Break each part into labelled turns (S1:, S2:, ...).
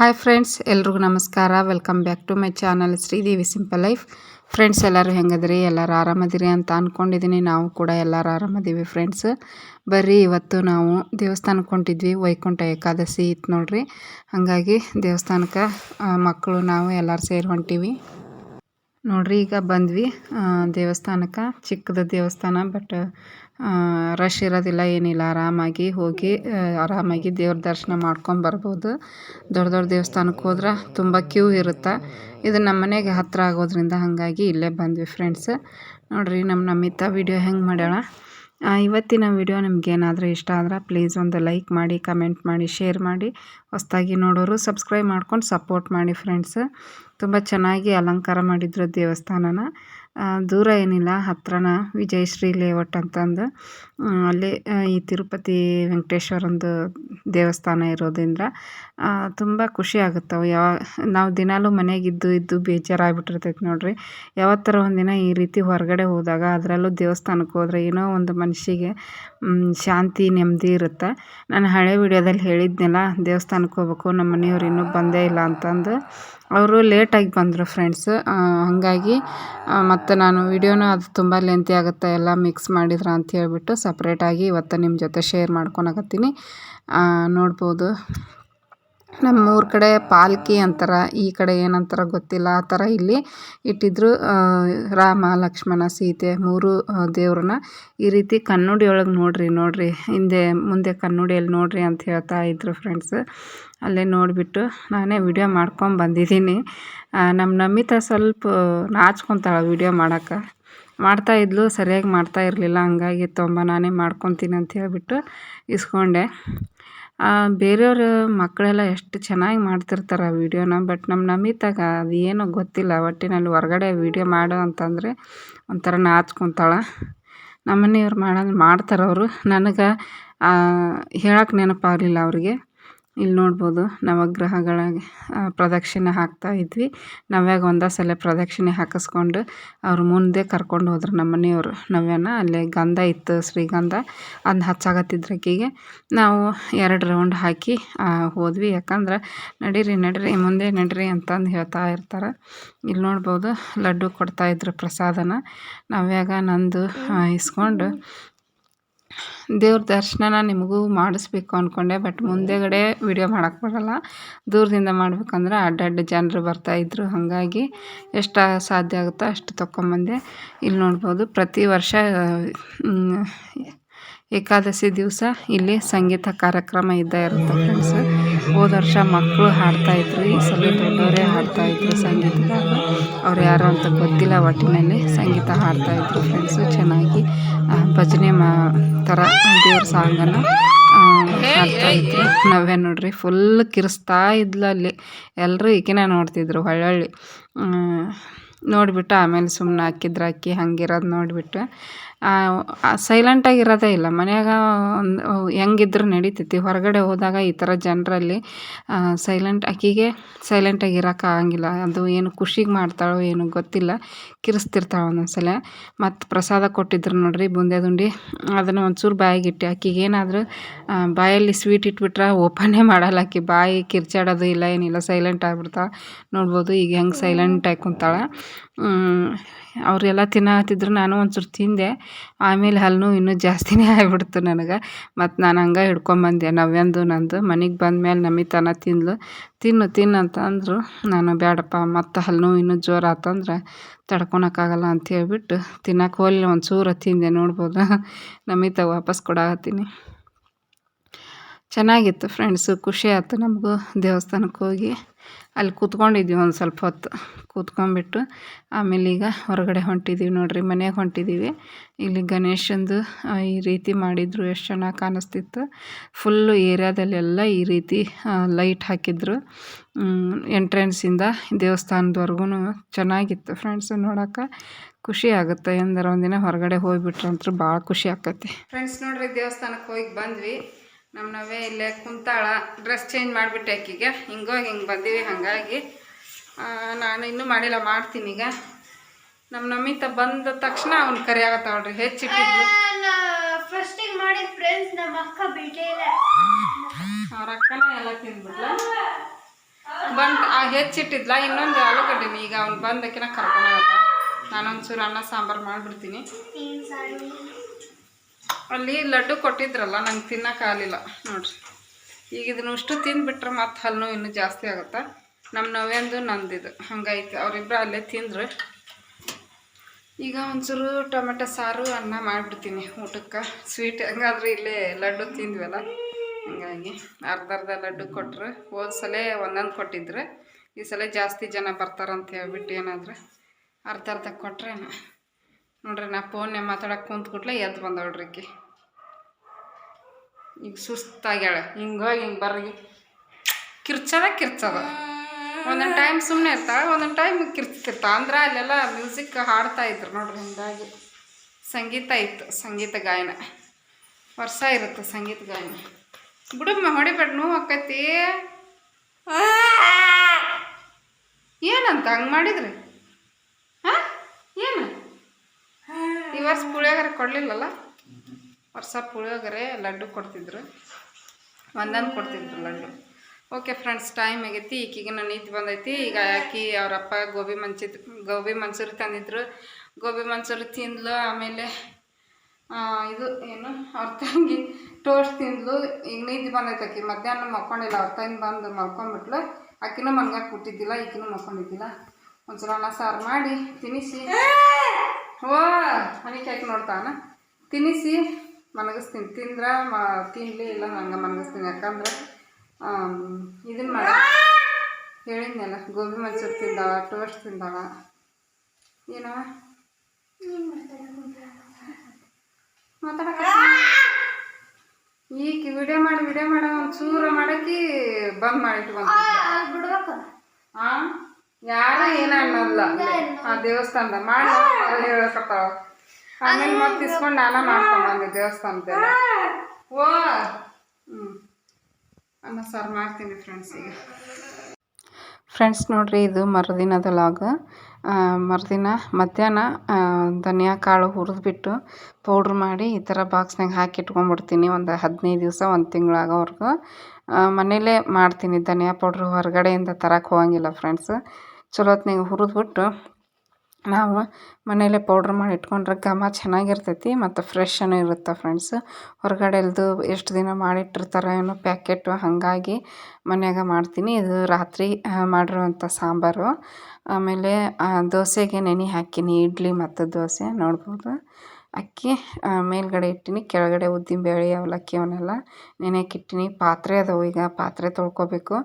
S1: Hi friends, ಎಲ್ರಿಗೂ ನಮಸ್ಕಾರ. Welcome back to my channel Sridevi simple life friends ಎಲ್ಲರೂ ಹೆಂಗದ್ರಿ? ಎಲ್ಲರೂ ಆರಾಮದಿರಿ ಅಂತ ಅಂದ್ಕೊಂಡಿದ್ದೀನಿ ನಾವು ಕೂಡ ಎಲ್ಲರೂ ಆರಾಮದೀವಿ ಫ್ರೆಂಡ್ಸ್ ಬರ್ರಿ, ಇವತ್ತು ನಾವು ದೇವಸ್ಥಾನಕ್ಕೆ ಹೊಂಟಿದ್ವಿ. ವೈಕುಂಠ ಏಕಾದಶಿ ಇತ್ತು ನೋಡ್ರಿ. ಹಾಗಾಗಿ ದೇವಸ್ಥಾನಕ್ಕೆ ಮಕ್ಕಳು, ನಾವು ಎಲ್ಲರೂ ಸೇರಿ ಹೊಂಟೀವಿ. ನೋಡ್ರಿ, ಈಗ ಬಂದ್ವಿ. ದೇವಸ್ಥಾನಕ್ಕೆ. ಚಿಕ್ಕದ ದೇವಸ್ಥಾನ ಬಟ್ ರಶ್ ಇರೋದಿಲ್ಲ, ಏನಿಲ್ಲ, ಆರಾಮಾಗಿ ಹೋಗಿ ಆರಾಮಾಗಿ ದೇವ್ರ ದರ್ಶನ ಮಾಡ್ಕೊಂಡು ಬರ್ಬೋದು. ದೊಡ್ಡ ದೊಡ್ಡ ದೇವಸ್ಥಾನಕ್ಕೆ ಹೋದ್ರೆ ತುಂಬ ಕ್ಯೂ ಇರುತ್ತೆ. ಇದು ನಮ್ಮ ಮನೆಗೆ ಹತ್ತಿರ ಆಗೋದ್ರಿಂದ ಹಾಗಾಗಿ ಇಲ್ಲೇ ಬಂದ್ವಿ ಫ್ರೆಂಡ್ಸ್ ನೋಡಿರಿ, ನಮ್ಮ ನಮಿತಾ ವಿಡಿಯೋ ಹೆಂಗೆ ಮಾಡ್ಯಾಳ? ಇವತ್ತಿನ ವಿಡಿಯೋ ನಿಮ್ಗೇನಾದರೂ ಇಷ್ಟ ಆದ್ರೆ ಪ್ಲೀಸ್ ಒಂದು ಲೈಕ್ ಮಾಡಿ ಕಮೆಂಟ್ ಮಾಡಿ ಶೇರ್ ಮಾಡಿ. ಹೊಸ್ದಾಗಿ ನೋಡೋರು ಸಬ್ಸ್ಕ್ರೈಬ್ ಮಾಡ್ಕೊಂಡು ಸಪೋರ್ಟ್ ಮಾಡಿ ಫ್ರೆಂಡ್ಸ್ ತುಂಬ ಚೆನ್ನಾಗಿ ಅಲಂಕಾರ ಮಾಡಿದ್ರು ದೇವಸ್ಥಾನನ. ದೂರ ಏನಿಲ್ಲ. ಹತ್ರನ ವಿಜಯಶ್ರೀ ಲೇಔಟ್ ಅಂತಂದು. ಅಲ್ಲಿ ಈ ತಿರುಪತಿ ವೆಂಕಟೇಶ್ವರಂದು ದೇವಸ್ಥಾನ ಇರೋದ್ರಿಂದ ತುಂಬ ಖುಷಿ ಆಗುತ್ತೆ ಯಾವ, ನಾವು ದಿನಾಲೂ ಮನೆಗಿದ್ದು ಇದ್ದು ಬೇಜಾರಾಗ್ಬಿಟ್ಟಿರ್ತೈತೆ ನೋಡ್ರಿ. ಯಾವತ್ತರ ಒಂದಿನ ಈ ರೀತಿ ಹೊರಗಡೆ ಹೋದಾಗ ಅದರಲ್ಲೂ ದೇವಸ್ಥಾನಕ್ಕೆ ಹೋದರೆ ಏನೋ ಒಂದು ಮನಸ್ಸಿಗೆ ಶಾಂತಿ, ನೆಮ್ಮದಿ ಇರುತ್ತೆ. ನಾನು ಹಳೆ ವಿಡಿಯೋದಲ್ಲಿ ಹೇಳಿದ್ನಲ್ಲ ದೇವಸ್ಥಾನಕ್ಕೆ ಹೋಗ್ಬೇಕು ನಮ್ಮ ಮನೆಯವ್ರು ಇನ್ನೂ ಬಂದೇ ಇಲ್ಲ ಅಂತಂದು. ಅವರು ಲೇಟಾಗಿ ಬಂದರು ಫ್ರೆಂಡ್ಸ್. ಹಾಗಾಗಿ ಮತ್ತು ನಾನು ವಿಡಿಯೋನ ಅದು ತುಂಬ ಲೆಂತಿ ಆಗುತ್ತೆ, ಎಲ್ಲ ಮಿಕ್ಸ್ ಮಾಡಿದ್ರ ಅಂತ ಹೇಳ್ಬಿಟ್ಟು ಸಪ್ರೇಟಾಗಿ ಇವತ್ತು ನಿಮ್ಮ ಜೊತೆ ಶೇರ್ ಮಾಡ್ಕೊಳಕತ್ತೀನಿ ನೋಡ್ಬೋದು. ನಮ್ಮ ಊರ ಕಡೆ ಪಾಲ್ಕಿ ಅಂತಾರೆ, ಈ ಕಡೆ ಏನಂತಾರ ಗೊತ್ತಿಲ್ಲ. ಆ ಥರ ಇಲ್ಲಿ ಇಟ್ಟಿದ್ರು ರಾಮ, ಲಕ್ಷ್ಮಣ, ಸೀತೆ ಮೂರು ದೇವ್ರನ್ನ. ಈ ರೀತಿ ಕನ್ನಡಿ ಒಳಗೆ ನೋಡ್ರಿ ನೋಡ್ರಿ. ಹಿಂದೆ, ಮುಂದೆ ಕನ್ನಡಿಯಲ್ಲಿ ನೋಡ್ರಿ ಅಂತ ಹೇಳ್ತಾ ಇದ್ರು ಫ್ರೆಂಡ್ಸ್ ಅಲ್ಲೇ ನೋಡಿಬಿಟ್ಟು ನಾನೇ ವಿಡಿಯೋ ಮಾಡ್ಕೊಂಡು ಬಂದಿದ್ದೀನಿ. ನಮ್ಮ ನಮಿತಾ ಸ್ವಲ್ಪ ನಾಚ್ಕೊತಾಳೆ ವಿಡಿಯೋ ಮಾಡೋಕ್ಕೆ. ಮಾಡ್ತಾ ಇದ್ಲು, ಸರಿಯಾಗಿ ಮಾಡ್ತಾ ಇರಲಿಲ್ಲ, ಹಂಗಾಗಿ ತೊಂಬ ನಾನೇ ಮಾಡ್ಕೊತೀನಿ ಅಂತ ಹೇಳ್ಬಿಟ್ಟು ಇಸ್ಕೊಂಡೆ. ಬೇರೆಯವ್ರ ಮಕ್ಕಳೆಲ್ಲ ಎಷ್ಟು ಚೆನ್ನಾಗಿ ಮಾಡ್ತಿರ್ತಾರೆ ಆ ವೀಡಿಯೋನ, ಬಟ್ ನಮ್ಮ ನಮಿತಾಗ ಅದು ಏನೋ ಗೊತ್ತಿಲ್ಲ. ಒಟ್ಟಿನಲ್ಲಿ ಹೊರ್ಗಡೆ ವಿಡಿಯೋ ಮಾಡು ಅಂತಂದರೆ ಒಂಥರ ನಾಚ್ಕೊತಾಳೆ. ನಮ್ಮ ಮನೆಯವ್ರು ಮಾಡೋದು ಮಾಡ್ತಾರೆ ಅವರು ನನಗೆ ಹೇಳಕ್ಕೆ ನೆನಪಾಗಲಿಲ್ಲ ಅವ್ರಿಗೆ. ಇಲ್ಲಿ ನೋಡ್ಬೋದು ನವಗ್ರಹಗಳಿಗೆ ಪ್ರದಕ್ಷಿಣೆ ಹಾಕ್ತಾ ಇದ್ವಿ. ನವ್ಯಾಗ ಒಂದೇ ಸಲ ಪ್ರದಕ್ಷಿಣೆ ಹಾಕಿಸ್ಕೊಂಡು ಅವ್ರ ಮುಂದೆ ಕರ್ಕೊಂಡು ಹೋದ್ರು ನಮ್ಮ ಮನೆಯವರು ನವ್ಯನ. ಅಲ್ಲಿ ಗಂಧ ಇತ್ತು, ಶ್ರೀಗಂಧ. ಅದನ್ನ ಹಚ್ಚಾಗತ್ತಿದ್ರೆ ನಾವು ಎರಡು ರೌಂಡ್ ಹಾಕಿ ಹೋದ್ವಿ. ಯಾಕಂದ್ರೆ ನಡೀರಿ ನಡೀರಿ, ಮುಂದೆ ನಡೀರಿ ಅಂತಂದು ಹೇಳ್ತಾ ಇರ್ತಾರೆ. ಇಲ್ಲಿ ನೋಡ್ಬೋದು ಲಡ್ಡು ಕೊಡ್ತಾಯಿದ್ರು ಪ್ರಸಾದನ. ನವ್ಯಾಗ ನಂದು ಇಸ್ಕೊಂಡು ದೇವ್ರ ದರ್ಶನ ನಿಮಗೂ ಮಾಡಿಸ್ಬೇಕು ಅಂದ್ಕೊಂಡೆ ಬಟ್ ಮುಂದೆಗಡೆ ವಿಡಿಯೋ ಮಾಡೋಕ್ಕೆ ಬರೋಲ್ಲ. ದೂರದಿಂದ ಮಾಡ್ಬೇಕಂದ್ರೆ ಅಡ್ಡಡ್ಡ ಜನರು ಬರ್ತಾಯಿದ್ರು ಹಾಗಾಗಿ ಎಷ್ಟು ಸಾಧ್ಯ ಆಗುತ್ತೋ ಅಷ್ಟು ತೊಗೊಂಬಂದೆ ಇಲ್ಲಿ ನೋಡ್ಬೋದು, ಪ್ರತಿ ವರ್ಷ ಏಕಾದಶಿ ದಿವಸ ಇಲ್ಲಿ ಸಂಗೀತ ಕಾರ್ಯಕ್ರಮ ಇದ್ದೇ ಇರುತ್ತೆ ಫ್ರೆಂಡ್ಸ್ ಹೋದ ವರ್ಷ ಮಕ್ಕಳು ಹಾಡ್ತಾಯಿದ್ರು ಈ ಸಲ ದೊಡ್ಡವರೇ ಹಾಡ್ತಾಯಿದ್ರು ಸಂಗೀತ ಅವ್ರು ಯಾರು ಅಂತ ಗೊತ್ತಿಲ್ಲ ಒಟ್ಟಿನಲ್ಲಿ ಸಂಗೀತ ಹಾಡ್ತಾಯಿದ್ರು ಫ್ರೆಂಡ್ಸು ಚೆನ್ನಾಗಿ ಭಜನೆ ಮಾ ಥರ ದೇವ್ರ ಸಾಂಗನ್ನು ಹಾಡ್ತಾಯಿದ್ರು ನಾವೇ ನೋಡ್ರಿ ಫುಲ್ ಕಿರಿಸ್ತಾ ಇದ್ಲು ಅಲ್ಲಿ. ಎಲ್ಲರೂ ಈಕಿನ ನೋಡ್ತಿದ್ರು ಹೊಳ್ಳೊಳ್ಳಿ. ನೋಡಿಬಿಟ್ಟು ಆಮೇಲೆ ಸುಮ್ಮನೆ ಹಾಕಿದ್ರು ಅಕ್ಕಿ ಹಂಗಿರೋದು ನೋಡಿಬಿಟ್ಟು. ಸೈಲೆಂಟಾಗಿ ಇರೋದೇ ಇಲ್ಲ. ಮನ್ಯಾಗ ಒಂದು ಹೆಂಗಿದ್ರು ನಡೀತೈತಿ. ಹೊರಗಡೆ ಹೋದಾಗ ಈ ಥರ ಜನರಲ್ಲಿ ಸೈಲೆಂಟ್ ಆಕಿಗೆ ಸೈಲೆಂಟಾಗಿ ಇರೋಕೆ ಆಗಂಗಿಲ್ಲ. ಅದು ಏನು ಖುಷಿಗೆ ಮಾಡ್ತಾಳೋ ಏನು ಗೊತ್ತಿಲ್ಲ. ಕಿರಿಸ್ತಿರ್ತಾಳೆ ಒಂದೊಂದು ಸಲ ಮತ್ತು ಪ್ರಸಾದ ಕೊಟ್ಟಿದ್ರು ನೋಡ್ರಿ ಬುಂದೇದುಂಡಿ ಅದನ್ನು ಒಂಚೂರು ಬಾಯಿಗೆ ಇಟ್ಟು ಆಕಿಗೆ ಏನಾದರೂ ಬಾಯಲ್ಲಿ ಸ್ವೀಟ್ ಇಟ್ಬಿಟ್ರೆ ಓಪನ್ನೇ ಮಾಡಲ್ಲ ಆಕಿ. ಬಾಯಿ ಕಿರ್ಚಾಡೋದು ಇಲ್ಲ, ಏನಿಲ್ಲ. ಸೈಲೆಂಟ್ ಆಗ್ಬಿಡ್ತಾಳೆ. ನೋಡ್ಬೋದು ಈಗ ಹೆಂಗೆ ಸೈಲೆಂಟಾಗಿ ಕುಂತಾಳೆ. ಅವರೆಲ್ಲ ತಿನ್ನತ್ತಿದ್ರು ನಾನು ಒಂಚೂರು ತಿಂದೆ. ಆಮೇಲೆ ಹಲ್ಲು ಇನ್ನೂ ಜಾಸ್ತಿನೇ ಆಗಿಬಿಡ್ತು ನನಗೆ. ಮತ್ತು ನಾನು ಹಂಗೆ ಹಿಡ್ಕೊಂಬಂದೆ ನವ್ಯಂದು, ನಂದು. ಮನೆಗೆ ಬಂದಮೇಲೆ ನಮಿತನ ತಿಂದ್ಲು. ತಿನ್ನು ತಿನ್ನು ಅಂತ ಅಂದರು. ನಾನು ಬೇಡಪ್ಪ ಮತ್ತು ಹಲ್ಲು ಇನ್ನೂ ಜೋರು ಆತಂದ್ರೆ ತಡ್ಕೊಳಕ್ಕಾಗಲ್ಲ ಅಂತ ಹೇಳ್ಬಿಟ್ಟು ತಿನ್ನಕ್ಕೆ ಹೋಗಲಿಲ್ಲ. ಒಂಚೂರು ಚೂರು ತಿಂದೆ ನೋಡ್ಬೋದು. ನಮಿತಾ ವಾಪಸ್ ಕೊಡಾಕತ್ತೀನಿ. ಚೆನ್ನಾಗಿತ್ತು ಫ್ರೆಂಡ್ಸು ಖುಷಿ ಆಯ್ತು ನಮಗೂ ದೇವಸ್ಥಾನಕ್ಕೆ ಹೋಗಿ. ಅಲ್ಲಿ ಕೂತ್ಕೊಂಡಿದ್ವಿ ಒಂದು ಸ್ವಲ್ಪ ಹೊತ್ತು, ಕೂತ್ಕೊಂಡ್ಬಿಟ್ಟು ಆಮೇಲೆ ಈಗ ಹೊರಗಡೆ ಹೊಂಟಿದ್ದೀವಿ ನೋಡ್ರಿ, ಮನೆಗೆ ಹೊಂಟಿದ್ದೀವಿ ಇಲ್ಲಿ ಗಣೇಶಂದು ಈ ರೀತಿ ಮಾಡಿದ್ರು, ಎಷ್ಟು ಚೆನ್ನಾಗಿ ಕಾಣಿಸ್ತಿತ್ತು. ಫುಲ್ಲು ಏರಿಯಾದಲ್ಲೆಲ್ಲ ಈ ರೀತಿ ಲೈಟ್ ಹಾಕಿದ್ರು. ಎಂಟ್ರೆನ್ಸಿಂದ ದೇವಸ್ಥಾನದವರೆಗೂ ಚೆನ್ನಾಗಿತ್ತು ಫ್ರೆಂಡ್ಸ್ ನೋಡೋಕೆ. ಖುಷಿ ಆಗುತ್ತೆ ಎಂದರೆ ಒಂದಿನ ಹೊರಗಡೆ ಹೋಗಿಬಿಟ್ರಂತೂ ಭಾಳ ಖುಷಿ ಆಕತಿ. ಫ್ರೆಂಡ್ಸ್ ನೋಡ್ರಿ, ದೇವಸ್ಥಾನಕ್ಕೆ ಹೋಗಿ ಬಂದ್ವಿ. ನಮ್ಮ ನವೇ ಇಲ್ಲೇ ಕುಂತಾಳ ಡ್ರೆಸ್ ಚೇಂಜ್ ಮಾಡಿಬಿಟ್ಟೆ ಆಕಿಗೆ. ಹಿಂಗೋಗಿ ಹಿಂಗೆ ಬಂದೀವಿ ಹಾಗಾಗಿ ನಾನು ಇನ್ನೂ ಮಾಡಿಲ್ಲ ಮಾಡ್ತೀನಿ ಈಗ. ನಮ್ಮ ನಮಿತ ಬಂದ ತಕ್ಷಣ ಅವ್ನು ಕರೆ ಹೆಚ್ಚಿಟ್ಟಿದ್ಲು.
S2: ಫಸ್ಟಿಗೆ ಮಾಡಿದ ಫ್ರೆಂಡ್ಸ್ ನಮ್ಮ ಅಕ್ಕ
S1: ಅವ್ರ ಅಕ್ಕನ ಎಲ್ಲ ತಿಂದ್ಬಿಟ್ಲ. ಬಂದು ಆ ಹೆಚ್ಚಿಟ್ಟಿದ್ಲ. ಇನ್ನೊಂದು ಆಲೂಗಡ್ಡೆನಿ ಈಗ ಅವ್ನು ಬಂದಕ್ಕಿನ ಕರ್ಕೊಂಡೋಗತ್ತ. ನಾನೊಂಚೂರು ಅನ್ನ ಸಾಂಬಾರು ಮಾಡಿಬಿಡ್ತೀನಿ. ಅಲ್ಲಿ ಲಡ್ಡು ಕೊಟ್ಟಿದ್ರಲ್ಲ, ನಂಗೆ ತಿನ್ನೋಕ್ಕಾಗಲಿಲ್ಲ ನೋಡ್ರಿ. ಈಗ ಇದನ್ನು ಅಷ್ಟು ತಿಂದುಬಿಟ್ರೆ ಮತ್ತೆ ಹಲ್ಲು ಇನ್ನೂ ಜಾಸ್ತಿ ಆಗುತ್ತೆ? ನಮ್ಮ ನವ್ಯಂದು ನಂದಿದು. ಹಂಗಾಯ್ತು. ಅವರಿಬ್ಬರು ಅಲ್ಲೇ ತಿಂದರು. ಈಗ ಒಂಚೂರು ಟೊಮೆಟೊ ಸಾರು, ಅನ್ನ ಮಾಡಿಬಿಡ್ತೀನಿ ಊಟಕ್ಕೆ. ಸ್ವೀಟ್ ಹಂಗಾದ್ರೆ ಇಲ್ಲೇ ಲಡ್ಡು ತಿಂದ್ವಲ್ಲ. ಹಂಗಾಗಿ ಅರ್ಧ ಅರ್ಧ ಲಡ್ಡು ಕೊಟ್ಟರು ಹೋದ ಸಲ ಒಂದೊಂದು ಕೊಟ್ಟಿದ್ರು. ಈ ಸಲ ಜಾಸ್ತಿ ಜನ ಬರ್ತಾರಂತ ಹೇಳ್ಬಿಟ್ಟು ಏನಾದ್ರೆ ಅರ್ಧ ಅರ್ಧ ಕೊಟ್ರೆ ನೋಡ್ರಿ, ನಾ ಫೋನ್ನೇ ಮಾತಾಡಕ್ಕೆ ಕುಂತ್ಬಿಟ್ಲೆ ಎದ್ದು ಬಂದವಳ್ರಿ ಆಕಿ ಈಗ ಸುಸ್ತಾಗ್ಯಾಳ. ಹಿಂಗೋಗಿ ಹಿಂಗೆ ಬರ್ರಿ. ಕಿರ್ಚದ ಕಿರ್ಚದ. ಒಂದೊಂದು ಟೈಮ್ ಸುಮ್ಮನೆ ಇರ್ತಾಳೆ, ಒಂದೊಂದು ಟೈಮ್ ಕಿರ್ಚ್ತಿರ್ತಾಳೆ. ಅಂದ್ರೆ ಅಲ್ಲೆಲ್ಲ ಮ್ಯೂಸಿಕ್ ಹಾಡ್ತಾ ಇದ್ರು ನೋಡ್ರಿ, ಹಿಂಗಾಗಿ. ಸಂಗೀತ ಇತ್ತು, ಸಂಗೀತ ಗಾಯನ. ವರ್ಷ ಇರುತ್ತೆ ಸಂಗೀತ ಗಾಯನ. ಬಿಡಮ್ಮ, ಹೊಡಿಬೇಡ, ನೋವು ಆಕೈತಿ. ಏನಂತ ಹಂಗೆ ಮಾಡಿದ್ರಿ ಹಾಂ ಏನು ಈ ವರ್ಷ ಪುಳಿಯೋಗರೆ ಕೊಡಲಿಲ್ಲಲ್ಲ? ವರ್ಷ ಪುಳಿಯೋಗರೆ ಲಡ್ಡು ಕೊಡ್ತಿದ್ರು. ಒಂದೊಂದು ಕೊಡ್ತಿದ್ರು ಲಡ್ಡು. ಓಕೆ ಫ್ರೆಂಡ್ಸ್ ಟೈಮ್ ಆಗೈತಿ. ಈಕಿಗೆ ನಾನು ನಿಂತು ಬಂದೈತಿ. ಈಗ ಆಕಿ ಅವರಪ್ಪ ಗೋಬಿ ಮಂಚಿ ಗೋಬಿ ಮಂಚೂರಿ ತಂದಿದ್ರು. ಗೋಬಿ ಮಂಚೂರಿ ತಿಂದ್ಲು. ಆಮೇಲೆ ಇದು ಏನು, ಅವ್ರ ತಂಗಿ ಟೋಸ್ಟ್ ತಿಂದ್ಲು. ಈಗ ನಿಂತು ಬಂದೈತೆ ಆಕಿ. ಮಧ್ಯಾಹ್ನ ಮಕ್ಕೊಂಡಿಲ್ಲ ಅವ್ರ ತಂಗಿ ಬಂದು ಮಲ್ಕೊಂಡ್ಬಿಟ್ಲು. ಆಕಿನೂ ಮನ್ಗಕ್ಕೆ ಕೊಟ್ಟಿದ್ದಿಲ್ಲ ಈಕಿನೂ ಮಲ್ಕೊಂಡಿದ್ದಿಲ್ಲ. ಒಂದ್ಸಲ ಅನ್ನ ಸಾರು ಮಾಡಿ ತಿನ್ನಿಸಿ. ಓ ಹನಿಕೆ ಹಾಕಿ ನೋಡ್ತಾನ ತಿನ್ನಿಸಿ ಮನಗಿಸ್ತೀನಿ ತಿಂದ್ರೆ ಮ ತಿನ್ಲಿ ಇಲ್ಲ ನಂಗೆ ಮನಗಿಸ್ತೀನಿ ಯಾಕಂದ್ರೆ ಇದನ್ನ ಮಾಡ ಹೇಳಿದ್ನಲ್ಲ ಗೋಬಿ ಮಂಚೂರಿ ತಿಂದಾಳ ಟೋಸ್ಟ್ ತಿಂದಾಳ. ಏನವ? ಮಾತಾಡಕ ಈಗ ವಿಡಿಯೋ ಮಾಡಿ ವಿಡಿಯೋ ಮಾಡೋ ಒಂಚೂರು ಮಾಡಕ್ಕೆ ಬಂದ್ ಮಾಡಿಟ್ಟು ಬಂದ
S2: ಬಿಡ್ಬೇಕು
S1: ಆ? ಯಾರ ಏನ ಅನ್ನೋಲ್ಲ ಆ ದೇವಸ್ಥಾನದ ಮಾಡಿ ಹೇಳಕತ್ತಾವ ಆಮೇಲೆ ಮತ್ತೆ ಇಸ್ಕೊಂಡು ನಾನ ಮಾಡ್ಕೊಂಡ್ ಬಂದೆ ಓ! ಹ್ಞೂ ಅನ್ನ ಸಾರು ಮಾಡ್ತೀನಿ ಫ್ರೆಂಡ್ಸ್ ಈಗ. ಫ್ರೆಂಡ್ಸ್ ನೋಡ್ರಿ, ಇದು ಮರುದಿನದ ಲಾಗ್ ಮರುದಿನ ಮಧ್ಯಾಹ್ನ ಧನಿಯಾ ಕಾಳು ಹುರಿದ್ಬಿಟ್ಟು ಪೌಡ್ರ್ ಮಾಡಿ ಈ ಥರ ಬಾಕ್ಸ್ನಾಗ ಹಾಕಿ ಇಟ್ಕೊಂಡ್ಬಿಡ್ತೀನಿ. ಒಂದು ಹದಿನೈದು ದಿವಸ, ಒಂದು ತಿಂಗಳಾಗೋವರೆಗೂ ಮನೇಲೇ ಮಾಡ್ತೀನಿ ಧನಿಯಾ ಪೌಡ್ರ್ ಹೊರಗಡೆಯಿಂದ ತರಕ್ಕೆ ಹೋಗಂಗಿಲ್ಲ ಫ್ರೆಂಡ್ಸ್ ಚಲೋ ಹೊತ್ನಾಗ ಹುರಿದ್ಬಿಟ್ಟು ನಾವು ಮನೆಯಲ್ಲೇ ಪೌಡ್ರ್ ಮಾಡಿ ಇಟ್ಕೊಂಡ್ರೆ ಘಮ ಚೆನ್ನಾಗಿರ್ತೈತಿ ಮತ್ತು ಅನ್ನು ಇರುತ್ತೆ ಫ್ರೆಂಡ್ಸ್ ಹೊರಗಡೆ ಹೊರಗಡೆಲ್ದು ಎಷ್ಟು ದಿನ ಮಾಡಿಟ್ಟಿರ್ತಾರೆ ಏನೋ ಪ್ಯಾಕೆಟು ಹಾಗಾಗಿ ಮನೆಯಾಗ ಮಾಡ್ತೀನಿ. ಇದು ರಾತ್ರಿ ಮಾಡಿರುವಂಥ ಸಾಂಬಾರು. ಆಮೇಲೆ ದೋಸೆಗೆ ನೆನೆ ಹಾಕಿನಿ ಇಡ್ಲಿ ಮತ್ತು ದೋಸೆ ನೋಡ್ಬೋದು. ಅಕ್ಕಿ ಮೇಲುಗಡೆ ಇಟ್ಟಿನಿ. ಕೆಳಗಡೆ ಉದ್ದಿನಬೇಳೆ ಅವಲಕ್ಕಿ ಅವನ್ನೆಲ್ಲ ನೆನೆಯೋಕೆ ಇಟ್ಟೀನಿ. ಪಾತ್ರೆ ಅದಾವು ಈಗ, ಪಾತ್ರೆ ತೊಳ್ಕೊಬೇಕು.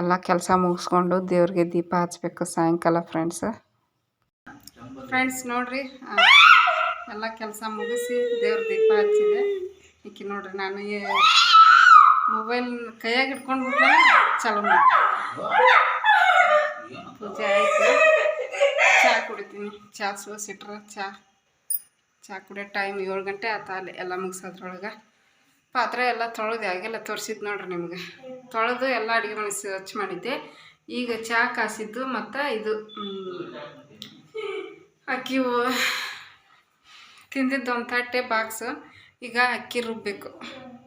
S1: ಎಲ್ಲ ಕೆಲಸ ಮುಗಿಸ್ಕೊಂಡು ದೇವ್ರಿಗೆ ದೀಪ ಹಚ್ಬೇಕು ಸಾಯಂಕಾಲ ಫ್ರೆಂಡ್ಸ್ ಫ್ರೆಂಡ್ಸ್ ನೋಡ್ರಿ ಎಲ್ಲ ಕೆಲಸ ಮುಗಿಸಿ ದೇವ್ರ ದೀಪ ಹಚ್ಚಿದೆ. ಈಕೆ ನೋಡ್ರಿ, ನಾನು ಮೊಬೈಲ್ ಕೈಯಾಗ ಇಟ್ಕೊಂಡು ಬಿಟ್ಟರೆ ಚಲೋ ಪೂಜೆ ಆಯಿತು. ಚಹಾ ಕುಡಿತೀನಿ. ಚಹಾ ಸೋಸಿಟ್ರೆ ಚಹಾ ಚಹಾ ಕುಡಿಯೋ ಟೈಮ್ ಏಳು ಗಂಟೆ ಆತ ಅಲ್ಲಿ ಎಲ್ಲ ಮುಗಿಸೋದ್ರೊಳಗೆ. ಪಾತ್ರೆ ಎಲ್ಲ ತೊಳೆದು ಆಗೆಲ್ಲ ತೋರಿಸಿದ್ದು ನೋಡ್ರಿ ನಿಮಗೆ. ತೊಳೆದು ಎಲ್ಲ ಅಡುಗೆ ಮನೆ ಸ್ವಚ್ಛ ಮಾಡಿದ್ದೆ. ಈಗ ಚಹಾ ಕಾಸಿದ್ದು ಮತ್ತು ಇದು ಅಕ್ಕಿ ತಿಂದಿದ್ದು ಒಂದು ತಟ್ಟೆ ಬಾಕ್ಸು ಈಗ ಅಕ್ಕಿ ರುಬ್ಬಬೇಕು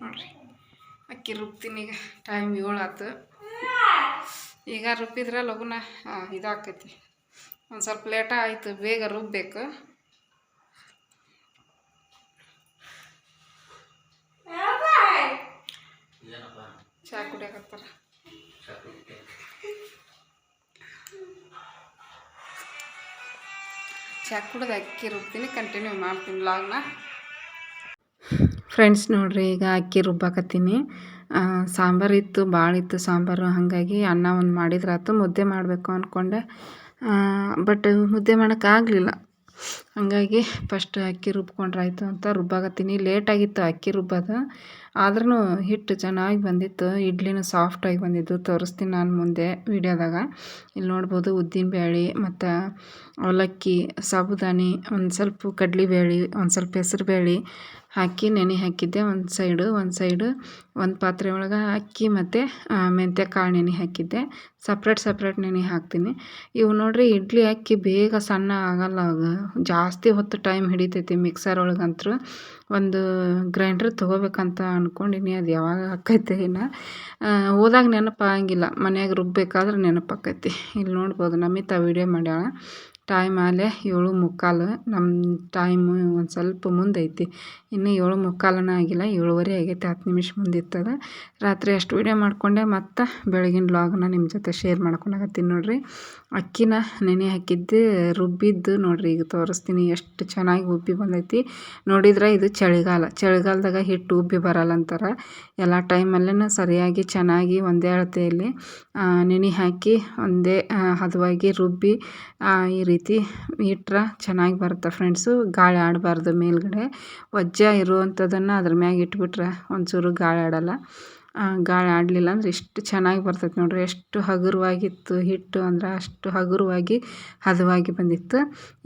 S1: ನೋಡ್ರಿ. ಅಕ್ಕಿ ರುಬ್ತೀನಿ ಈಗ. ಟೈಮ್ ಏಳು ಆತು. ಈಗ ರುಬ್ಬಿದ್ರೆ ಲಗುನ ಇದಾಕೈತಿ. ಒಂದು ಸ್ವಲ್ಪ ಲೇಟ ಆಯಿತು, ಬೇಗ ರುಬ್ಬೇಕು. ಚಹಾ ಕುಡಿಯಕತ್ತಾರ ಚಹಾ ಕುಡಿದು ಅಕ್ಕಿ ರುಬ್ತೀನಿ ಕಂಟಿನ್ಯೂ ಮಾಡ್ತೀನಿ ಲಾಗ್ನ ಫ್ರೆಂಡ್ಸ್ ನೋಡ್ರಿ ಈಗ ಅಕ್ಕಿ ರುಬ್ಬಾಕತ್ತೀನಿ. ಸಾಂಬಾರು ಇತ್ತು ಭಾಳ ಇತ್ತು ಸಾಂಬಾರು ಹಾಗಾಗಿ ಅನ್ನ ಒಂದು ಮಾಡಿದ್ರಾತು ಮುದ್ದೆ ಮಾಡಬೇಕು ಅಂದ್ಕೊಂಡೆ ಬಟ್ ಮುದ್ದೆ ಮಾಡೋಕ್ಕಾಗಲಿಲ್ಲ ಹಾಗಾಗಿ ಫಸ್ಟ್ ಅಕ್ಕಿ ರುಬ್ಕೊಂಡ್ರಾಯ್ತು ಅಂತ ರುಬ್ಬಾಕತ್ತೀನಿ. ಲೇಟಾಗಿತ್ತು ಅಕ್ಕಿ ರುಬ್ಬೋದು. ಆದ್ರೂ ಹಿಟ್ಟು ಚೆನ್ನಾಗಿ ಬಂದಿತ್ತು. ಇಡ್ಲಿನೂ ಸಾಫ್ಟಾಗಿ ಬಂದಿದ್ದು. ತೋರಿಸ್ತೀನಿ ನಾನು ಮುಂದೆ ವಿಡಿಯೋದಾಗ. ಇಲ್ಲಿ ನೋಡ್ಬೋದು ಉದ್ದಿನ ಬೇಳೆ ಮತ್ತು ಅವಲಕ್ಕಿ ಸಾಬುದಾನಿ ಒಂದು ಸ್ವಲ್ಪ ಕಡ್ಲೆಬೇಳೆ ಒಂದು ಸ್ವಲ್ಪ ಹೆಸ್ರುಬೇಳೆ ಹಾಕಿ ನೆನೆ ಹಾಕಿದ್ದೆ. ಒಂದು ಸೈಡು ಒಂದು ಸೈಡು ಒಂದು ಪಾತ್ರೆ ಒಳಗೆ ಅಕ್ಕಿ ಮತ್ತು ಮೆಂತ್ಯ ಕಾಳು ನೆನೆ ಹಾಕಿದ್ದೆ. ಸಪ್ರೇಟ್ ಸಪ್ರೇಟ್ ನೆನೆ ಹಾಕ್ತೀನಿ. ಇವು ನೋಡಿರಿ ಇಡ್ಲಿ ಅಕ್ಕಿ ಬೇಗ ಸಣ್ಣ ಆಗಲ್ಲ ಆಗ ಜಾಸ್ತಿ ಹೊತ್ತು ಟೈಮ್ ಹಿಡಿತೈತಿ ಮಿಕ್ಸರ್ ಒಳಗಂತೂ ಒಂದು ಗ್ರೈಂಡ್ರ್ ತೊಗೋಬೇಕಂತ ಅಂದ್ಕೊಂಡಿನಿ ಅದು ಯಾವಾಗ ಹಾಕೈತೆ ಇನ್ನು ಹೋದಾಗ ನೆನಪಾಗಂಗಿಲ್ಲ ಮನೆಯಾಗ ರುಬ್ಬೇಕಾದ್ರೆ ನೆನಪಾಕೈತಿ ಇಲ್ಲಿ ನೋಡ್ಬೋದು. ನಮಿತಾ ವೀಡಿಯೋ ಮಾಡ್ಯಾಳ. ಟೈಮ್ ಆಲೆ ಏಳು ಮುಕ್ಕಾಲು. ನಮ್ಮ ಟೈಮು ಒಂದು ಸ್ವಲ್ಪ ಮುಂದೈತಿ ಇನ್ನೂ ಏಳು ಮುಕ್ಕಾಲನ ಆಗಿಲ್ಲ, ಏಳುವರೆ ಆಗೈತೆ, ಹತ್ತು ನಿಮಿಷ ಮುಂದಿತ್ತದ ರಾತ್ರಿ ಅಷ್ಟು ವೀಡಿಯೋ ಮಾಡಿಕೊಂಡೆ, ಮತ್ತು ಬೆಳಗಿನ ಲಾಗ್ನ ನಿಮ್ಮ ಜೊತೆ ಶೇರ್ ಮಾಡ್ಕೊಳಕತ್ತೀನಿ ನೋಡಿರಿ. ಅಕ್ಕಿನ ನೆನೆ ಹಾಕಿದ್ದು, ರುಬ್ಬಿದ್ದು ನೋಡಿರಿ ಈಗ ತೋರಿಸ್ತೀನಿ ಎಷ್ಟು ಚೆನ್ನಾಗಿ ಉಬ್ಬಿ ಬಂದೈತಿ. ನೋಡಿದ್ರೆ ಇದು ಚಳಿಗಾಲ, ಚಳಿಗಾಲದಾಗ ಹಿಟ್ಟು ಉಬ್ಬಿ ಬರಲ್ಲ ಅಂತಾರೆ. ಎಲ್ಲ ಟೈಮಲ್ಲೇ ಸರಿಯಾಗಿ ಚೆನ್ನಾಗಿ ಒಂದೇ ಅಳತೆಯಲ್ಲಿ ನೆನೆ ಹಾಕಿ ಒಂದೇ ಹದವಾಗಿ ರುಬ್ಬಿ ಈ ರೀತಿ ಇಟ್ರೆ ಚೆನ್ನಾಗಿ ಬರುತ್ತೆ ಫ್ರೆಂಡ್ಸು ಗಾಳಿ ಆಡಬಾರ್ದು ಮೇಲ್ಗಡೆ. ವಜ್ಜ ಇರುವಂಥದ್ದನ್ನು ಅದ್ರ ಮ್ಯಾಗ ಇಟ್ಬಿಟ್ರೆ ಒಂಚೂರು ಗಾಳಿ ಆಡಲ್ಲ. ಗಾಳಿ ಆಡಲಿಲ್ಲ ಅಂದ್ರೆ ಎಷ್ಟು ಚೆನ್ನಾಗಿ ಬರ್ತೈತೆ ನೋಡಿರಿ. ಎಷ್ಟು ಹಗುರವಾಗಿತ್ತು ಹಿಟ್ಟು ಅಂದ್ರೆ ಅಷ್ಟು ಹಗುರವಾಗಿ ಹದವಾಗಿ ಬಂದಿತ್ತು.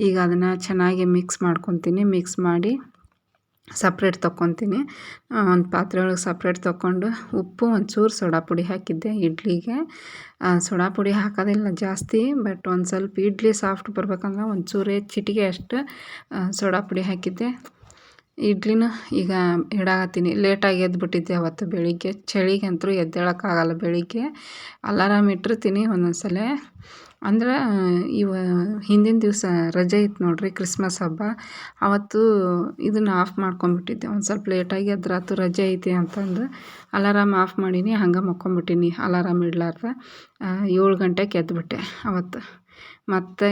S1: ಈಗ ಅದನ್ನು ಚೆನ್ನಾಗಿ ಮಿಕ್ಸ್ ಮಾಡ್ಕೊತೀನಿ. ಮಿಕ್ಸ್ ಮಾಡಿ ಸಪ್ರೇಟ್ ತೊಗೊತೀನಿ ಒಂದು ಪಾತ್ರೆ ಒಳಗೆ ಸಪ್ರೇಟ್ ತೊಗೊಂಡು ಉಪ್ಪು ಒಂಚೂರು ಸೋಡಾ ಪುಡಿ ಹಾಕಿದ್ದೆ ಇಡ್ಲಿಗೆ. ಸೋಡಾ ಪುಡಿ ಹಾಕೋದಿಲ್ಲ ಜಾಸ್ತಿ ಬಟ್ ಒಂದು ಸ್ವಲ್ಪ ಇಡ್ಲಿ ಸಾಫ್ಟ್ ಬರ್ಬೇಕಂದ್ರೆ ಒಂಚೂರೇ ಚಿಟಿಕೆ ಅಷ್ಟು ಸೋಡಾ ಪುಡಿ ಹಾಕಿದ್ದೆ. ಇಡ್ಲಿನ ಈಗ ಇಡಾಕತ್ತೀನಿ. ಲೇಟಾಗಿ ಎದ್ಬಿಟ್ಟಿದ್ದೆ ಅವತ್ತು ಬೆಳಿಗ್ಗೆ. ಚಳಿಗೆ ಅಂತೂ ಎದ್ದೇಳೋಕ್ಕಾಗಲ್ಲ ಬೆಳಿಗ್ಗೆ. ಅಲಾರಾಮ್ ಇಟ್ಟಿರ್ತೀನಿ ಒಂದೊಂದು ಸಲ ಅಂದ್ರೆ ಇವ ಹಿಂದಿನ ದಿವಸ ರಜೆ ಇತ್ತು ನೋಡಿರಿ ಕ್ರಿಸ್ಮಸ್ ಹಬ್ಬ. ಅವತ್ತು ಇದನ್ನು ಆಫ್ ಮಾಡ್ಕೊಂಬಿಟ್ಟಿದ್ದೆ ಒಂದು ಸ್ವಲ್ಪ ಲೇಟಾಗಿ ಅದ್ರಾತು ರಜೆ ಐತಿ ಅಂತಂದು. ಅಲಾರಾಮ್ ಆಫ್ ಮಾಡೀನಿ, ಹಂಗೆ ಮಕ್ಕೊಂಬಿಟ್ಟೀನಿ ಅಲಾರಾಮ್ ಇಡ್ಲಾರ್ದೆ ಏಳು ಗಂಟೆಗೆ ಎದ್ದುಬಿಟ್ಟೆ ಅವತ್ತು. ಮತ್ತು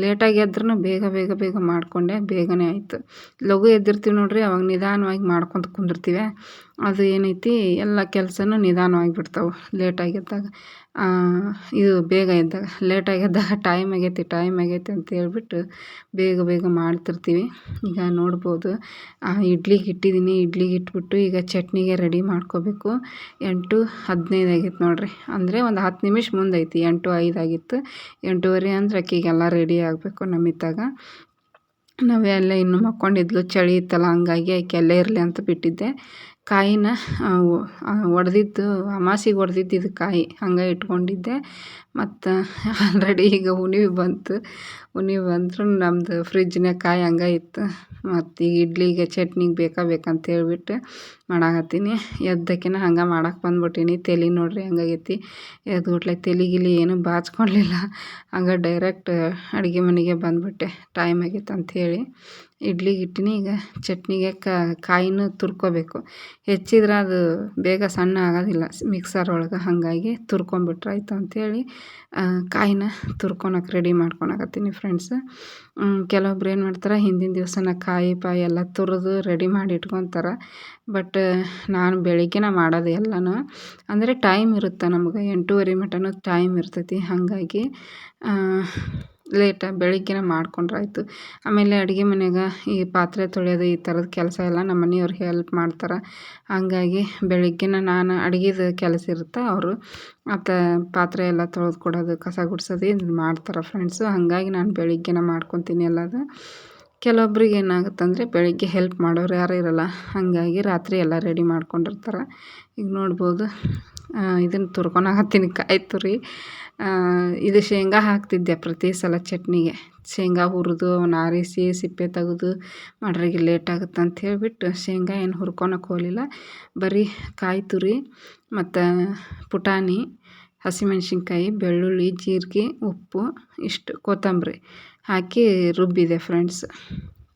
S1: ಲೇಟಾಗಿ ಎದ್ರೂ ಬೇಗ ಬೇಗ ಬೇಗ ಮಾಡಿಕೊಂಡೆ, ಬೇಗನೆ ಆಯಿತು. ಲಘು ಎದ್ದಿರ್ತೀವಿ ನೋಡಿರಿ, ಅವಾಗ ನಿಧಾನವಾಗಿ ಮಾಡ್ಕೊಂತ ಕುಂದಿರ್ತೀವಿ. ಅದು ಏನೈತಿ, ಎಲ್ಲ ಕೆಲಸನೂ ನಿಧಾನವಾಗಿ ಬಿಡ್ತಾವೆ ಲೇಟಾಗಿ ಎದ್ದಾಗ ಇದು ಬೇಗ ಎದ್ದಾಗ ಲೇಟಾಗಿ ಎದ್ದಾಗ ಟೈಮ್ ಆಗೈತಿ ಟೈಮ್ ಆಗೈತಿ ಅಂತ ಹೇಳ್ಬಿಟ್ಟು ಬೇಗ ಬೇಗ ಮಾಡ್ತಿರ್ತೀವಿ. ಈಗ ನೋಡ್ಬೋದು ಇಡ್ಲಿಗೆ ಇಟ್ಟಿದ್ದೀನಿ ಇಡ್ಲಿಗೆ ಇಟ್ಬಿಟ್ಟು ಈಗ ಚಟ್ನಿಗೆ ರೆಡಿ ಮಾಡ್ಕೋಬೇಕು. ಎಂಟು ಹದಿನೈದು ಆಗೈತೆ ನೋಡಿರಿ. ಅಂದರೆ ಒಂದು ಹತ್ತು ನಿಮಿಷ ಮುಂದೈತಿ ಎಂಟು ಐದು ಆಗಿತ್ತು. ಎಂಟೂವರೆ ಅಂದ್ರೆ ಆಕಿಗೆಲ್ಲ ರೆಡಿ ಆಗಬೇಕು ನಮಿತಾಗ. ನಾವೆಲ್ಲ ಇನ್ನೂ ಮಕ್ಕೊಂಡಿದ್ಲು, ಚಳಿ ಇತ್ತಲ್ಲ, ಹಂಗಾಗಿ ಆಕೆ ಅಲ್ಲೇ ಇರಲಿ ಅಂತ ಬಿಟ್ಟಿದ್ದೆ. ಕಾಯಿನ ಒಡೆದಿದ್ದು, ಅಮಾಸಿಗೆ ಒಡೆದಿದ್ದು ಇದು ಕಾಯಿ. ಹಂಗೆ ಇಟ್ಕೊಂಡಿದ್ದೆ. ಮತ್ತು ಆಲ್ರೆಡಿ ಈಗ ಹುಣಿವೆ ಬಂತು. ಹುಣಿವೆ ಬಂದ್ರೂ ನಮ್ಮದು ಫ್ರಿಜ್ನಾಗ ಕಾಯಿ ಹಂಗೆ ಇತ್ತು. ಮತ್ತು ಈಗ ಇಡ್ಲಿಗೆ ಚಟ್ನಿಗೆ ಬೇಕಾ ಬೇಕಂತ ಹೇಳ್ಬಿಟ್ಟು ಮಾಡಾಕತ್ತೀನಿ. ಎದ್ದಕ್ಕಿನ ಹಂಗೆ ಮಾಡಕ್ಕೆ ಬಂದ್ಬಿಟ್ಟೀನಿ. ತಲೆ ನೋಡ್ರಿ ಹಂಗಾಗೈತಿ ಎದ್ಗುಟ್ಲೆ ತಲೆ ಗಿಲಿ ಏನು ಬಾಚ್ಕೊಳ್ಲಿಲ್ಲ ಹಂಗೆ ಡೈರೆಕ್ಟ್ ಅಡುಗೆ ಮನೆಗೆ ಬಂದುಬಿಟ್ಟೆ. ಟೈಮ್ ಆಗೈತೆ ಅಂಥೇಳಿ ಇಡ್ಲಿಗೆ ಹಿಟ್ಟಿನಿಗೆ ಈಗ ಚಟ್ನಿಗೆ ಕಾಯಿನೂ ತುರ್ಕೋಬೇಕು. ಹೆಚ್ಚಿದ್ರೆ ಅದು ಬೇಗ ಸಣ್ಣ ಆಗೋದಿಲ್ಲ ಮಿಕ್ಸರ್ ಒಳಗೆ ಹಾಗಾಗಿ ತುರ್ಕೊಂಬಿಟ್ರೆ ಆಯಿತು ಅಂಥೇಳಿ ಕಾಯಿನ ತುರ್ಕೊಳಕ್ಕೆ ರೆಡಿ ಮಾಡ್ಕೊಳಕತ್ತೀನಿ ಫ್ರೆಂಡ್ಸ್ ಕೆಲವೊಬ್ರು ಏನು ಮಾಡ್ತಾರೆ, ಹಿಂದಿನ ದಿವಸನ ಕಾಯಿ ಪಾಯಿ ಎಲ್ಲ ತುರಿದು ರೆಡಿ ಮಾಡಿ ಇಟ್ಕೊತಾರೆ. ಬಟ್ ನಾನು ಬೆಳಿಗ್ಗೆನೇ ಮಾಡೋದು ಎಲ್ಲನೂ, ಅಂದರೆ ಟೈಮ್ ಇರುತ್ತೆ ನಮ್ಗೆ, ಎಂಟೂವರೆ ಮಟನೂ ಟೈಮ್ ಇರ್ತೈತಿ. ಹಾಗಾಗಿ ಲೇಟ ಬೆಳಿಗ್ಗೆನೇ ಮಾಡ್ಕೊಂಡ್ರೆ ಆಯಿತು ಆಮೇಲೆ ಅಡುಗೆ ಮನೆಗೆ ಈ ಪಾತ್ರೆ ತೊಳೆಯೋದು ಈ ಥರದ ಕೆಲಸ ಎಲ್ಲ ನಮ್ಮ ಮನೆಯವ್ರು ಹೆಲ್ಪ್ ಮಾಡ್ತಾರೆ. ಹಾಗಾಗಿ ಬೆಳಿಗ್ಗೆನೇ ನಾನು ಅಡುಗೆದು ಕೆಲಸ ಇರುತ್ತೆ ಅವರು ಮತ್ತು ಪಾತ್ರೆ ಎಲ್ಲ ತೊಳೆದು ಕೊಡೋದು, ಕಸ ಗುಡಿಸೋದು ಇದು ಮಾಡ್ತಾರೆ ಫ್ರೆಂಡ್ಸು ಹಾಗಾಗಿ ನಾನು ಬೆಳಿಗ್ಗೆನೇ ಮಾಡ್ಕೊತೀನಿ ಎಲ್ಲದು. ಕೆಲವೊಬ್ರಿಗೆ ಏನಾಗುತ್ತೆ ಅಂದರೆ ಬೆಳಗ್ಗೆ ಹೆಲ್ಪ್ ಮಾಡೋರು ಯಾರೂ ಇರಲ್ಲ. ಹಾಗಾಗಿ ರಾತ್ರಿ ಎಲ್ಲ ರೆಡಿ ಮಾಡ್ಕೊಂಡಿರ್ತಾರೆ. ಈಗ ನೋಡ್ಬೋದು ಇದನ್ನು ತುರ್ಕೊಳಕತ್ತೀನಿ ಕಾಯಿ ತುರಿ ಇದು ಶೇಂಗಾ ಹಾಕ್ತಿದ್ದೆ ಪ್ರತಿ ಸಲ ಚಟ್ನಿಗೆ. ಶೇಂಗಾ ಹುರಿದು ಅವನ್ನ ಆರಿಸಿ, ಸಿಪ್ಪೆ ತೆಗೆದು ಮಾಡ್ರಿಗೆ ಲೇಟ್ ಆಗುತ್ತೆ ಅಂತ ಹೇಳಿಬಿಟ್ಟು ಶೇಂಗಾ ಏನು ಹುರ್ಕೊಳಕ್ಕೆ ಹೋಗಲಿಲ್ಲ. ಬರೀ ಕಾಯಿ ತುರಿ ಮತ್ತು ಪುಟಾಣಿ, ಹಸಿಮೆಣ್ಸಿನ್ಕಾಯಿ, ಬೆಳ್ಳುಳ್ಳಿ, ಜೀರಿಗೆ, ಉಪ್ಪು, ಇಷ್ಟು ಕೊತ್ತಂಬರಿ ಹಾಕಿ ರುಬ್ಬಿದೆ ಫ್ರೆಂಡ್ಸ್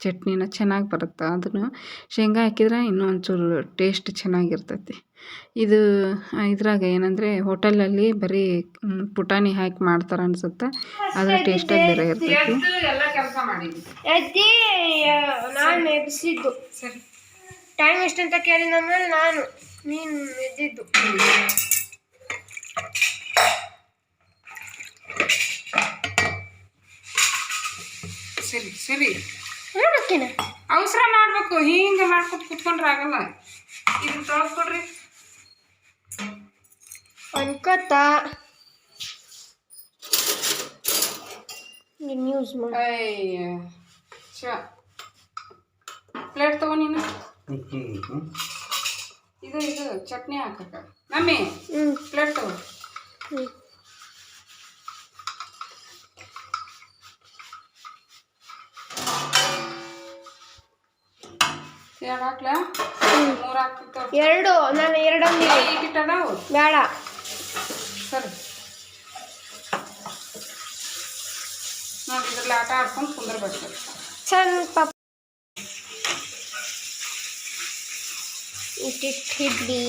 S1: ಚಟ್ನಿನ ಚೆನ್ನಾಗಿ ಬರುತ್ತೆ. ಅದನ್ನು ಶೇಂಗಾ ಹಾಕಿದ್ರೆ ಇನ್ನೂ ಒಂಚೂರು ಟೇಸ್ಟ್ ಚೆನ್ನಾಗಿರ್ತೈತಿ. ಇದು ಇದ್ರಾಗ ಏನಂದರೆ ಹೋಟೆಲಲ್ಲಿ ಬರೀ ಪುಟಾಣಿ ಹಾಕಿ ಮಾಡ್ತಾರೆ ಅನ್ಸುತ್ತೆ. ಅದರ ಟೇಸ್ಟ್ ಬೇರೆ ಇರ್ತೈತಿ. ಎಲ್ಲ ಕೆಲಸ ಮಾಡಿದ್ವಿ
S2: ನಾನು ಎಬ್ಸಿದ್ದು.
S1: ಸರಿ.
S2: ಟೈಮ್ ಎಷ್ಟಂತ ಕೇಳಿದ ಮೇಲೆ ನಾನು ನೀನು ಎದ್ದಿದ್ದು.
S1: ಸರಿ ಸರಿ.
S2: ನೋಡಕ್ಕಿನ
S1: ಅವಸರ ಮಾಡಬೇಕು ಹಿಂಗೆ ಮಾಡ್ಕೊತ ಕುತ್ಕೊಂಡ್ರೆ ಆಗಲ್ಲ. ಇದನ್ನ ತೊಳ್ಕೊಡ್ರಿ
S2: ಅನ್ಕೊತ. ಯೂಸ್ ಮಾಡಿ.
S1: ಅಯ್ಯ ಶಿವ ಪ್ಲೇಟ್ ತಗೋ ನೀನು. ಇದು ಇದು ಚಟ್ನಿ ಹಾಕಕ್ಕ. ಮಮ್ಮಿ
S2: ಹ್ಞೂ
S1: ಪ್ಲೇಟ್ ತಗೋ.
S2: ಹ್ಞೂ
S1: ಎರಡು ಹಾಕ್ಲಾ ಮೂರು ಹಾಕ್ತಿರ್ತಾವ
S2: ಎರಡು ನಾನು ಎರಡೊಂದು
S1: ಇಟ್ಟಿಟ್ಟದಾವು
S2: ಬೇಡ
S1: ಸರಿ ನೋಡಿ ಇದ್ರಲ್ಲಿ ಆಟ ಆಡ್ಕೊಂಡು ಕುಂದರ್ಬೇಕು
S2: ಸ್ವಲ್ಪ ಇಟ್ಟಿಟ್ಟು ಇಡ್ಲಿ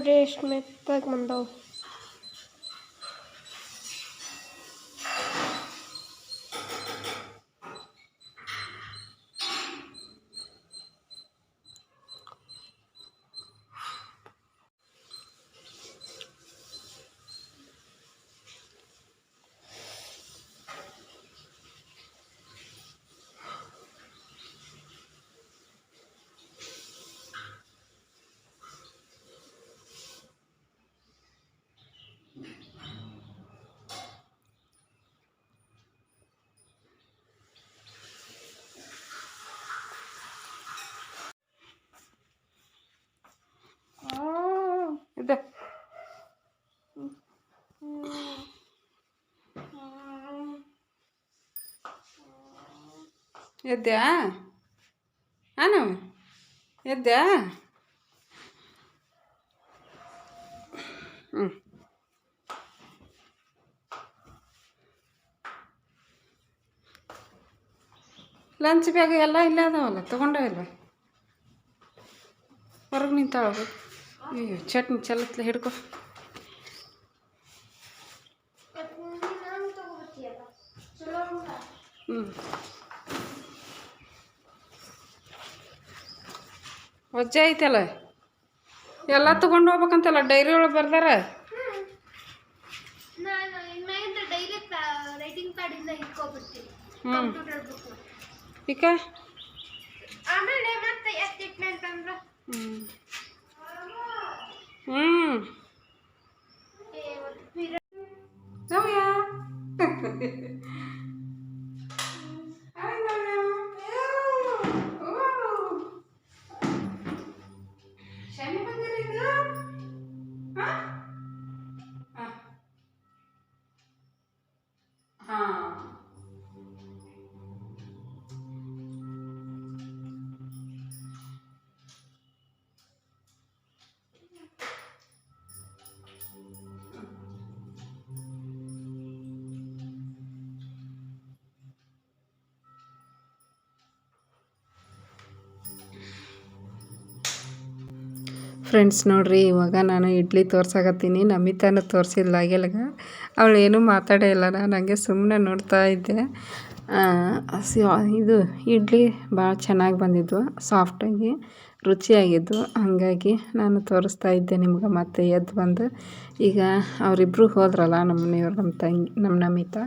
S2: ನೋಡ್ರಿ ಎಷ್ಟು ಮೆತ್ತಾಗಿ ಬಂದವು
S1: ಇದೆ ಎದ್ದ್ಯಾ ಹಾನು ಎದ್ದ್ಯಾ ಹ್ಞೂ ಲಂಚ್ ಬ್ಯಾಗ್ ಎಲ್ಲ ಇಲ್ಲೇ ಅದಾವಲ್ಲ, ತೊಗೊಂಡೇ ಇಲ್ಲ ಹೊರಗೆ ನಿಂತಾಳು ಅಯ್ಯೋ, ಚಟ್ನಿ ಚಲತ್ಲೆ ಹಿಡ್ಕೊ ಹ್ಞೂ ವಜ್ಜೆ ಐತಲ್ಲ? ಎಲ್ಲ ತಗೊಂಡು ಹೋಗ್ಬೇಕಂತಲ್ಲ ಡೈರಿ ಒಳಗೆ ಬರ್ದಾರ? ಹ್ಞೂ ಈಗ ಹ್ಞೂ ಹ್ಞೂ ಫ್ರೆಂಡ್ಸ್ ನೋಡ್ರಿ, ಇವಾಗ ನಾನು ಇಡ್ಲಿ ತೋರ್ಸಾಕತ್ತೀನಿ, ನಮಿತಾನು ತೋರಿಸಿಲ್ಲ ಆಗ್ಯಾಗ ಅವಳು ಏನೂ ಮಾತಾಡೇ ಇಲ್ಲ, ನಾನು ಹಂಗೆ ಸುಮ್ಮನೆ ನೋಡ್ತಾ ಇದ್ದೆ. ಇದು ಇಡ್ಲಿ ಭಾಳ ಚೆನ್ನಾಗಿ ಬಂದಿದ್ವು ಸಾಫ್ಟಾಗಿ ರುಚಿಯಾಗಿದ್ದು. ಹಾಗಾಗಿ ನಾನು ತೋರಿಸ್ತಾ ಇದ್ದೆ ನಿಮ್ಗೆ ಮತ್ತೆ ಎದ್ದು ಬಂದು. ಈಗ ಅವರಿಬ್ಬರು ಹೋದ್ರಲ್ಲ, ನಮ್ಮ ಮನೆಯವ್ರು, ನಮ್ಮ ತಂಗಿ, ನಮ್ಮ ನಮಿತಾ.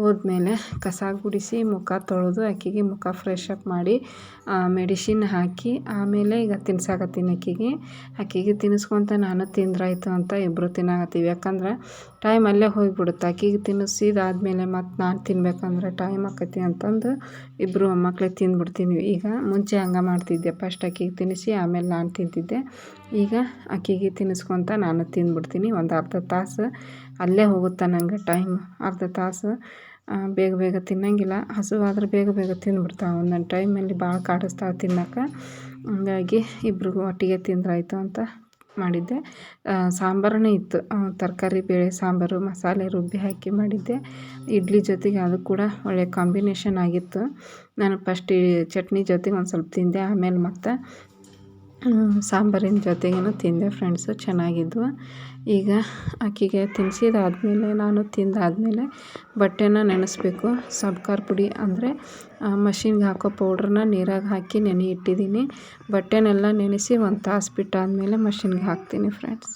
S1: ಹೋದ್ಮೇಲೆ ಕಸ ಗುಡಿಸಿ ಮುಖ ತೊಳೆದು ಆಕೆಗೆ ಮುಖ ಫ್ರೆಶ್ ಅಪ್ ಮಾಡಿ ಮೆಡಿಸಿನ್ ಹಾಕಿ, ಆಮೇಲೆ ಈಗ ತಿನ್ಸಾಕತ್ತೀನಿ ಆಕೆಗೆ ಆಕೆಗೆ ತಿನ್ನಿಸ್ಕೊಂತ ನಾನು ತಿಂದ್ರಾಯ್ತು ಅಂತ ಇಬ್ಬರು ತಿನ್ನಾಕತ್ತೀವಿ. ಯಾಕಂದ್ರೆ ಟೈಮ್ ಅಲ್ಲೇ ಹೋಗಿಬಿಡುತ್ತೆ. ಆಕೆಗೆ ತಿನ್ನಿಸಿದಾದ್ಮೇಲೆ ಮತ್ತು ನಾನು ತಿನ್ಬೇಕಂದ್ರೆ ಟೈಮ್ ಆಕೈತಿ ಅಂತಂದು ಇಬ್ಬರು ಮಕ್ಕಳೇ ತಿಂದ್ಬಿಡ್ತೀನಿ. ಈಗ ಮುಂಚೆ ಹಂಗೆ ಮಾಡ್ತಿದ್ದೆ. ಫಸ್ಟ್ ಆಕೆಗೆ ತಿನ್ನಿಸಿ ಆಮೇಲೆ ನಾನು ತಿಂತಿದ್ದೆ. ಈಗ ಆಕೆಗೆ ತಿನ್ನಿಸ್ಕೊತ ನಾನು ತಿಂದ್ಬಿಡ್ತೀನಿ ಒಂದು ಅರ್ಧ ತಾಸು ಅಲ್ಲೇ ಹೋಗುತ್ತೆ ನಂಗೆ ಟೈಮ್ ಅರ್ಧ ತಾಸು ಬೇಗ ಬೇಗ ತಿನ್ನಂಗಿಲ್ಲ. ಹಸುವಾದ್ರೆ ಬೇಗ ಬೇಗ ತಿಂದ್ಬಿಡ್ತಾವೆ ಒಂದೊಂದು ಟೈಮಲ್ಲಿ ಭಾಳ ಕಾಡಿಸ್ತಾವೆ ತಿನ್ನೋಕೆ ಹಂಗಾಗಿ ಇಬ್ರಿಗೂ ಒಟ್ಟಿಗೆ ತಿಂದ್ರಾಯ್ತು ಅಂತ ಮಾಡಿದ್ದೆ. ಸಾಂಬಾರೂ ಸಾಂಬಾರನೇ ಇತ್ತು. ತರಕಾರಿ, ಬೇಳೆ, ಸಾಂಬಾರು, ಮಸಾಲೆ, ರುಬ್ಬಿ ಹಾಕಿ ಮಾಡಿದ್ದೆ. ಇಡ್ಲಿ ಜೊತೆಗೆ ಅದು ಕೂಡ ಒಳ್ಳೆಯ ಕಾಂಬಿನೇಷನ್ ಆಗಿತ್ತು. ನಾನು ಫಸ್ಟ್ ಚಟ್ನಿ ಜೊತೆಗೆ ಒಂದು ಸ್ವಲ್ಪ ತಿಂದೆ. ಆಮೇಲೆ ಮತ್ತು ಸಾಂಬಾರಿನ ಜೊತೆಗೇನು ತಿಂದೆ ಫ್ರೆಂಡ್ಸು, ಚೆನ್ನಾಗಿದ್ವು. ಈಗ ಆಕೆಗೆ ತಿನ್ಸಿದ್ದಾದ್ಮೇಲೆ ನಾನು ತಿಂದಾದಮೇಲೆ ಬಟ್ಟೆನ ನೆನೆಸ್ಬೇಕು. ಸಬ್ಕಾರ್ ಪುಡಿ ಅಂದರೆ ಮಷಿನ್ಗೆ ಹಾಕೋ ಪೌಡ್ರನ್ನ ನೀರಾಗಿ ಹಾಕಿ ನೆನೆ ಇಟ್ಟಿದ್ದೀನಿ. ಬಟ್ಟೆನೆಲ್ಲ ನೆನೆಸಿ ಒಂದು ತಾಸು ಬಿಟ್ಟಾದಮೇಲೆ ಮಷಿನ್ಗೆ ಹಾಕ್ತೀನಿ ಫ್ರೆಂಡ್ಸ್.